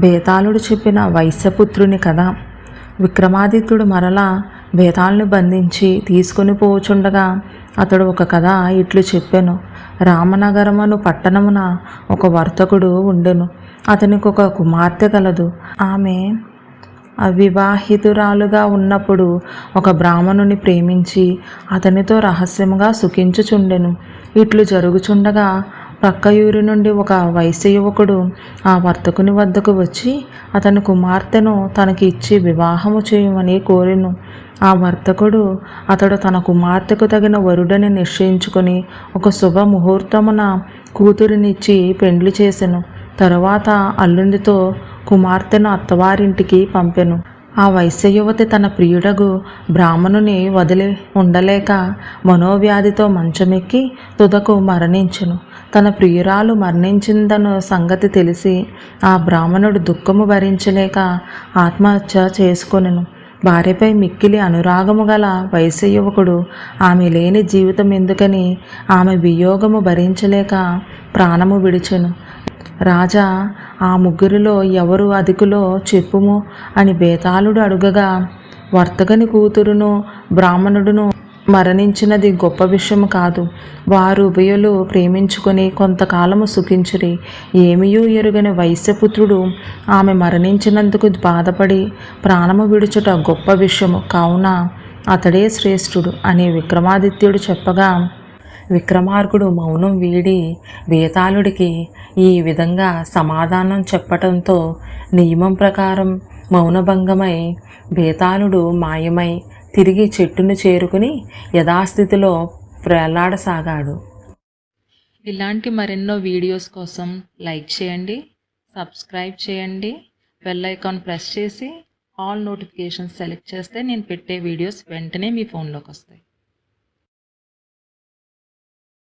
బేతాళుడు చెప్పిన వైశ్యపుత్రుని కథ. విక్రమాదిత్యుడు మరలా బేతాళుని బంధించి తీసుకొని పోచుండగా అతడు ఒక కథ ఇట్లు చెప్పాను. రామనగరమను పట్టణమున ఒక వర్తకుడు ఉండెను. అతనికి ఒక కుమార్తె కలదు. ఆమె అవివాహితురాలుగా ఉన్నప్పుడు ఒక బ్రాహ్మణుని ప్రేమించి అతనితో రహస్యముగా సుఖించుచుండెను. ఇట్లు జరుగుచుండగా ప్రక్కయూరి నుండి ఒక వైశ్య యువకుడు ఆ వర్తకుని వద్దకు వచ్చి అతని కుమార్తెను తనకి ఇచ్చి వివాహము చేయమని కోరెను ఆ వర్తకుడు అతడు తన కుమార్తెకు తగిన వరుడని నిశ్చయించుకొని ఒక శుభ ముహూర్తమున కూతురినిచ్చి పెండ్లి చేసెను. తరువాత అల్లునితో కుమార్తెను అత్తవారింటికి పంపెను. ఆ వైశ్య యువతి తన ప్రియుడగు బ్రాహ్మణుని వదిలి ఉండలేక మనోవ్యాధితో మంచమెక్కి తుదకు మరణించెను. తన ప్రియురాలు మరణించిందన్న సంగతి తెలిసి ఆ బ్రాహ్మణుడు దుఃఖము భరించలేక ఆత్మహత్య చేసుకొనెను. భార్యపై మిక్కిలి అనురాగము గల వయసు యువకుడు ఆమె లేని జీవితం ఎందుకని ఆమె వియోగము భరించలేక ప్రాణము విడిచెను. రాజా ఆ ముగ్గురిలో ఎవరు అధికులో చెప్పుము అని బేతాళుడు అడుగగా వర్తకని కూతురును బ్రాహ్మణుడును మరణించినది గొప్ప విషయం కాదు. వారు ఉభయులు ప్రేమించుకొని కొంతకాలము సుఖించిరి. ఏమియూ ఎరుగని వైశ్యపుత్రుడు ఆమె మరణించినందుకు బాధపడి ప్రాణము విడుచుట గొప్ప విషయము. కావున అతడే శ్రేష్ఠుడు అని విక్రమాదిత్యుడు చెప్పగా విక్రమార్కుడు మౌనం వీడి వేతాళుడికి ఈ విధంగా సమాధానం చెప్పటంతో నియమం ప్రకారం మౌనభంగమై బేతాళుడు మాయమై తిరిగి చెట్టును చేరుకుని యథాస్థితిలో వేలాడసాగాడు ఇలాంటి మరెన్నో వీడియోస్ కోసం లైక్ చేయండి సబ్స్క్రైబ్ చేయండి బెల్ ఐకాన్ ప్రెస్ చేసి ఆల్ నోటిఫికేషన్స్ సెలెక్ట్ చేస్తే నేను పెట్టే వీడియోస్ వెంటనే మీ ఫోన్లోకి వస్తాయి.